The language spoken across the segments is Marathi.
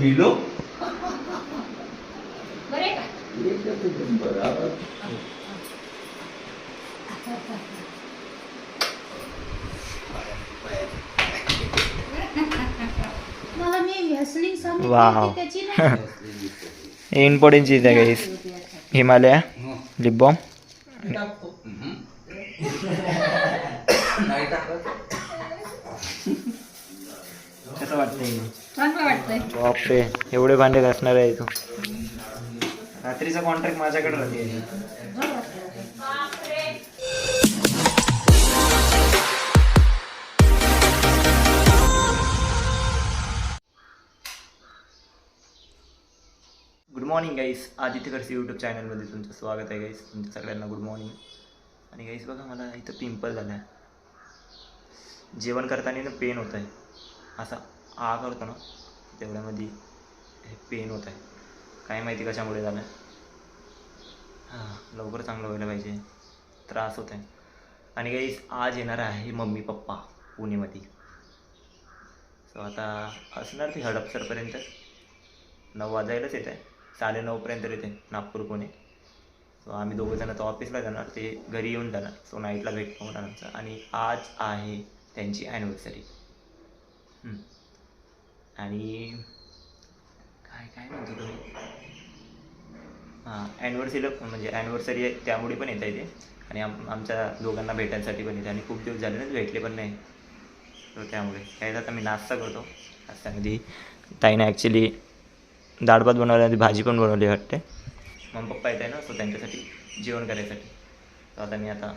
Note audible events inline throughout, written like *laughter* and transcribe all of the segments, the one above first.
किलो बरे का? मला मी वाव. त्याची ना. चीज आहे गाईस हिमालया लिप बॉम नाही टाकत. कसं वाटतंय? चांगलं वाटतंय. बापरे एवढे भांडे घासणार आहे तू. रात्रीचा कॉन्ट्रॅक्ट माझ्याकडे राहते. Good morning guys Aditya Khadse YouTube चॅनलमध्ये तुमचं स्वागत आहे गाईस तुमच्या सगळ्यांना गुड मॉर्निंग आणि गाईस बघा मला इथं पिंपल झाला आहे जेवण करताना ना पेन होत आहे असा आ करतो ना तेवढ्यामध्ये हे पेन होत आहे. काय माहिती कशामुळे झालं? हां लवकर चांगलं व्हायला पाहिजे. त्रास होत आहे. आणि काही आज येणार आहे मम्मी पप्पा पुणेमध्ये. सो आता असणार ती हडपसरपर्यंत नऊ वाजायलाच येत आहे. साडेनऊपर्यंत येते नागपूर पुणे. सो आम्ही दोघं जण तर ऑफिसला जाणार. ते घरी येऊन जाणार. सो नाईटला भेट होणार आमचं. आणि आज आहे त्यांची ॲनिव्हर्सरी आणि काय काय म्हणतो तुम्ही? हां ॲनिव्हर्सरीला म्हणजे ॲनिव्हर्सरी आहे त्यामुळे पण येत आहे ते आणि आम आमच्या दोघांना भेटायसाठी पण येते. आणि खूप दिवस झाले ना भेटले पण नाही. तर त्यामुळे. काय आता मी नाश्ता करतो. नाश्त्यामध्ये म्हणजे ताईने ॲक्च्युली डाळ भात बनवला आणि भाजी पण बनवली वाटते. मग पप्पा येत आहे ना सो त्यांच्यासाठी जेवण करायसाठी. तर आता मी आता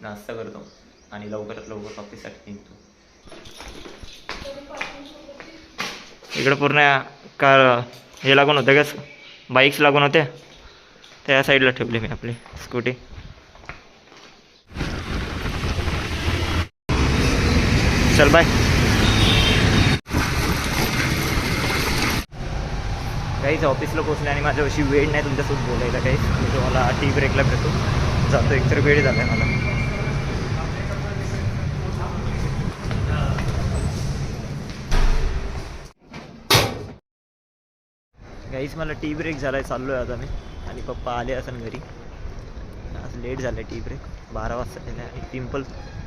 नाश्ता करतो. आणि लवकरात लवकर ऑफिससाठी निघतो. इकडं पूर्ण कार हे लागून होतं का? बाईक्स लागून होत्या त्या साईडला ठेवली मी आपली स्कूटी चल बाय काहीच ऑफिसला पोचले आणि माझ्या अशी वेळ नाही तुमच्यासोबत बोलायला काहीच म्हणजे मला टी ब्रेकला भेटतो जातो एकतर वेळ झाला आहे मला. काहीच मला टी ब्रेक झाला आहे चाललो आहे आता मी. आणि पप्पा आले असेल घरी. आज लेट झालं आहे टी ब्रेक बारा वाजता झालं आहे आणि पिंपल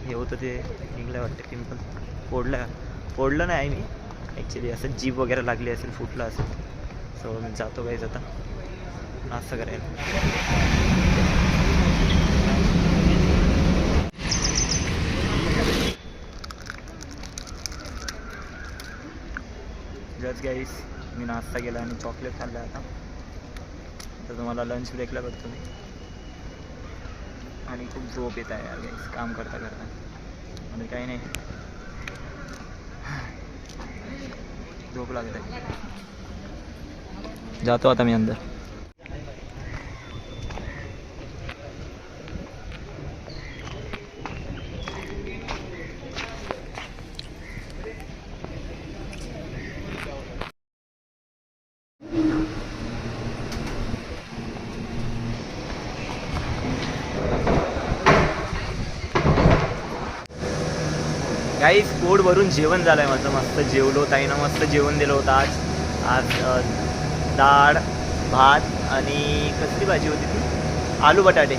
हे होतं ते निघलं वाटतं पिंपल फोडलं फोडलं नाही मी. ॲक्च्युली असं जीप वगैरे लागली असेल फुटलं असेल. सो मी जातो काहीच आता. नाश्ता करायला. जस्ट गाईस मी नाश्ता केला आणि चॉकलेट खाल्ला आता. तर तुम्हाला लंच ब्रेकला बघतो मी. आणि खूप झोप येत आहे यार गाईस काम करता करता. आणि काही नाही. झोप लागत आहे. जातो आता मी अंदर. काहीच पोट भरून जेवण झालं आहे माझं मस्त जेवलो. ताईनं मस्त जेवण दिलं होतं आज. आज डाळ भात आणि कसली भाजी होती ती? आलू बटाटे.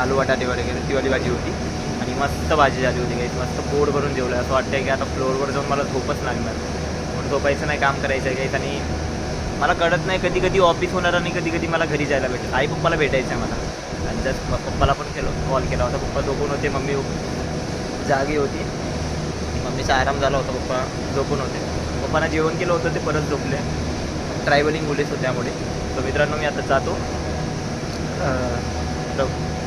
आलू बटाटे वगैरे ती वाली भाजी होती. आणि मस्त भाजी झाली होती काही मस्त पोट भरून जेवलं असं वाटतं की आता फ्लोअरवर जाऊन मला झोपच लागणार पण झोपायचं नाही काम करायचं आहे काहीच आणि मला कळत नाही कधी कधी ऑफिस होणार आणि कधी कधी मला घरी जायला भेटेल. आई पप्पाला भेटायचं आहे मला. आणि जस्ट पप्पाला पण केलं कॉल केला होता. पप्पा झोपून होते मम्मी जागी होती. मम्मीचा आराम झाला होता पप्पा झोपून होते. पप्पांना जेवण केलं होतं ते परत झोपले. ट्रॅव्हलिंग मुलीच होते त्यामुळे तर मित्रांनो मी आता जातो.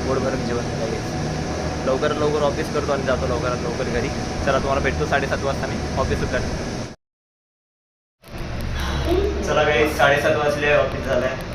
गोडभरून जेवण करायला. लवकरात लवकर ऑफिस करतो आणि जातो लवकरात लवकर घरी. चला तुम्हाला भेटतो साडेसात वाजता मी. ऑफिस उतर चला काही साडेसात वाजले ऑफिस झालं आहे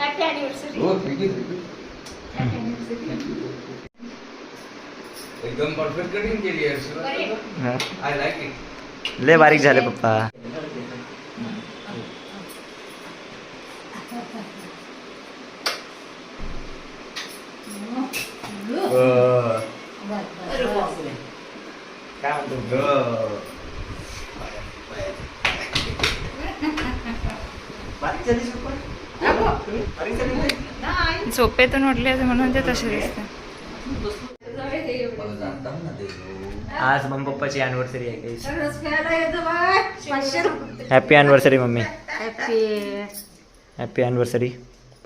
हॅपी अॅनिव्हर्सरी हो अॅनिव्हर्सरी एकदम परफेक्ट कटिंग केली. आय लाईक इट लय बारीक झाले पप्पा. काय म्हणतो? बारीक झाली बारीक झाली झोपेतून उठले असं म्हणून ते तसे दिसते. आज मम्मी पप्पाची अॅनिव्हर्सरी आहे happy anniversary mummy. Happy anniversary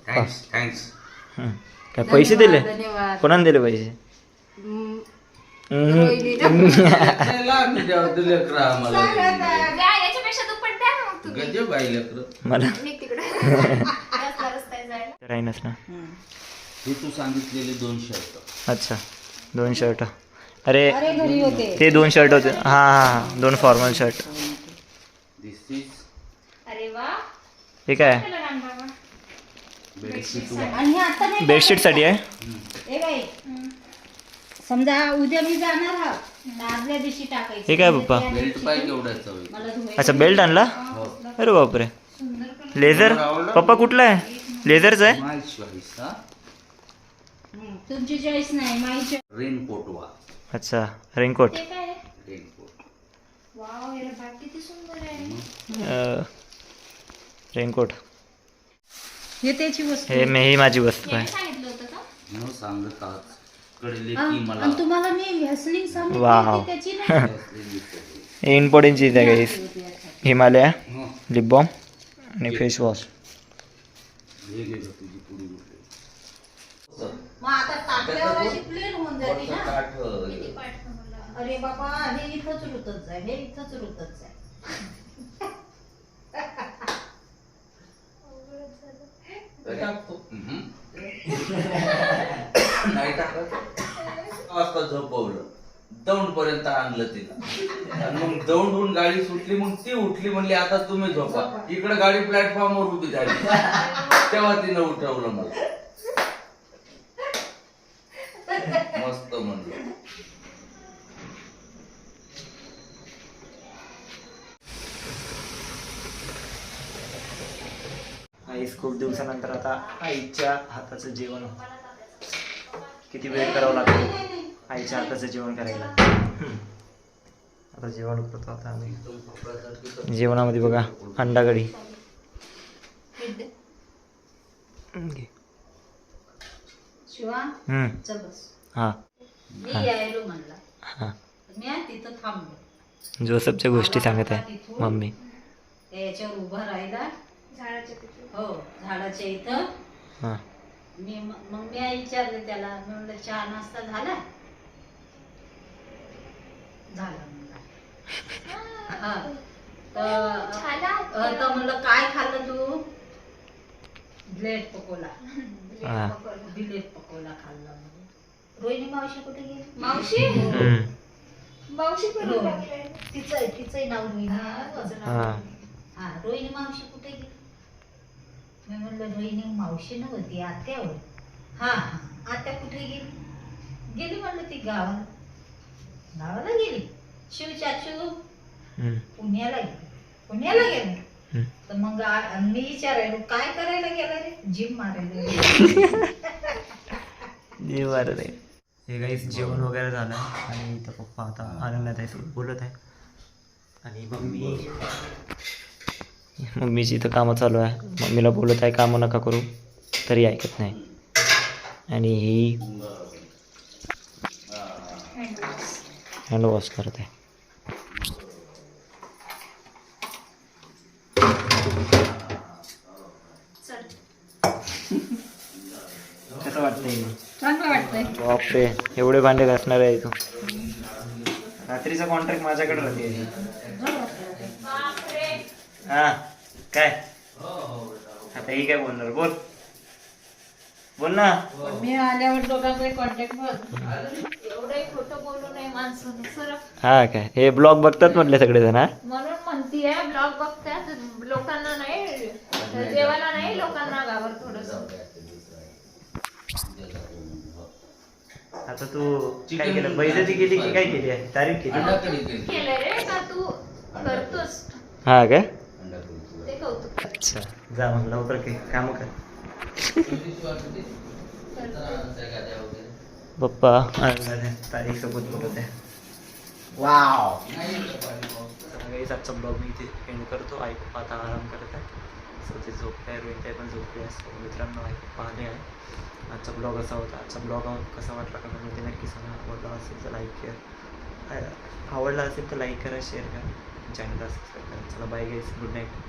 thanks thanks काय पैसे दिले? कोणाने दिले पैसे. *laughs* दिले आम्हाला द्या याच्यापेक्षा दुप्पट द्या ना मग तुम्ही. गजब आहे लेकरं. मला. मी तिकडे. रस्ता रस्ता जायला. राहीनच ना. हे तू सांगितलेले दोन शर्ट. अच्छा दोन शर्ट. अरे ते दोन शर्ट होते. हा हा हा दोन फॉर्मल शर्ट दिस इज अरे वा. हे काय? चला राम बाबा? बेडशीट बेडशीटसाठी आहे? हे बाई. समजा उद्या मी जाणार आहोत. आदल्या दिवशी टाकायचं. हे काय पप्पा? बेल्ट मला धुवायचं. अच्छा बेल्ट आणला? अरे बापरे. लेझर पप्पा कुठला आहे? लेझरचा आहे? हा? हं, तुमची चॉईस नाही माझी choice. रेनकोट वा. अच्छा रेनकोट ते काय? आहे? रेनकोट वाव याला बॅग किती सुंदर आहे. रेनकोट हे त्याची वस्तू हे मी ही माझी वस्तू आहे. सांगितलं होतं का? म्हणून सांगत आज कळले हं, की मला आणि तुम्हाला मी व्हॅसलिन सांगितली वाव. होती त्याची नाही *laughs* हे इम्पॉर्टंट चीज आहे गाईस हिमालया हं. लिप बॉम आणि फेस वॉश हे गेलं तुझी पुरी उरली. मग आता टाकल्यावर अशी प्लेन होऊन जाते वरचं ना. काठ, किती पाठ मला अरे बाबा हे इथंच रुतत जाय हे इथंच रुतत जाय हे टाकतो. हम्म. नाही टाकत वाजता झोपवलं दौंड पर्यंत आणलं तिला. आणि मग दौंडहून गाडी सुटली मग ती उठली म्हणली आता तुम्ही झोपा. इकडे गाडी प्लॅटफॉर्मवर उभी झाली. तेव्हा तिनं उठवलं मला. मस्त म्हणलं. आईस खूप दिवसानंतर आता आईच्या हाताचं जेवण किती वेळ करावं लागतं आईच्या हाताचं जेवण करायला. आता जेवण करतो आता आम्ही. जेवणामध्ये बघा अंडा कढी घे. शिवा हम्म. चल बस. हा. हा. जोसेफच्या गोष्टी सांगत आहे मम्मी? याच्यावर उभा राहिला. झाडाच्या तिथे. हो झाडाच्या इथं. हा. मी म- मग मी विचारले त्याला मी म्हणलं चहा नाश्ता झाला? झाला म्हणला. हा. तर झाला अ, तर म्हणलं काय खाल्लं तू? ब्लेड पकोला. बिलेट पकोला खाल्ला. रोहिणी मावशी कुठे गेली? मावशी? हम्म. मावशी पण हो. तिचं तिचंही नाव रोहिणी. हा. हा. रोहिणी. मावशी कुठे गेली? मी म्हणलं रोहिणी मावशी नव्हती आत्या हा हा. आत्या कुठे गेली? गेली म्हणलं ती गावाला गावाला गेली शिव चाचू. पुण्याला गेली पुण्याला गेली. तर मग मी विचारायलो काय करायला गेला रे जिम मारायला हे काही जेवण वगैरे झालं आणि इथं पप्पा आता आनंदात आहे बोलत आहे आणि मम्मी मम्मीची इथं कामं चालू आहे मम्मीला बोलत आहे कामं नका करू तरी ऐकत नाही आणि ही हँड वॉश करत. आहे कसं वाटतंय? चांगलं वाटतंय. बापरे एवढे भांडे घासणार आहे तू. रात्रीचा कॉन्ट्रॅक्ट माझ्याकडे राहते. हा काय? आता ही काय बोलणार? बोल. बोल ना. मी आल्यावर कॉन्टॅक्ट खोटं बोलू नये हा काय? हे ब्लॉग बघतात म्हटले सगळेजण हा? म्हणून म्हणतीये ब्लॉग बघतात. लोकांना नाही जेवायला नाही लोकांना गावर थोडस. आता तू काय केलं? बैजाची केली की काय केली? आहे तारीफ केली? अंडा कढी केली. केलंय रे का तू करतोस? हा काय. ते कौतुक. अच्छा. जा मग लवकर काही काम कर. पप्पा. तारीख सोबत बोलत आहे वाव. सगळीच आजचा ब्लॉग मी इथे एंड करतो आई पप्पा आता आराम करत आहे सो ते झोपते आहे रोहित आहे पण झोपली आहे सो मित्रांनो आई पप्पा आले आहे आजचा ब्लॉग असा होता आजचा ब्लॉग कसा वाटला कमेंटमध्ये नक्की सांगा आवडला असेल तर लाईक करा आवडला असेल तर लाईक करा. शेअर करा चॅनलला सबस्क्राईब करा. चला बाय गाईस गुड नाईट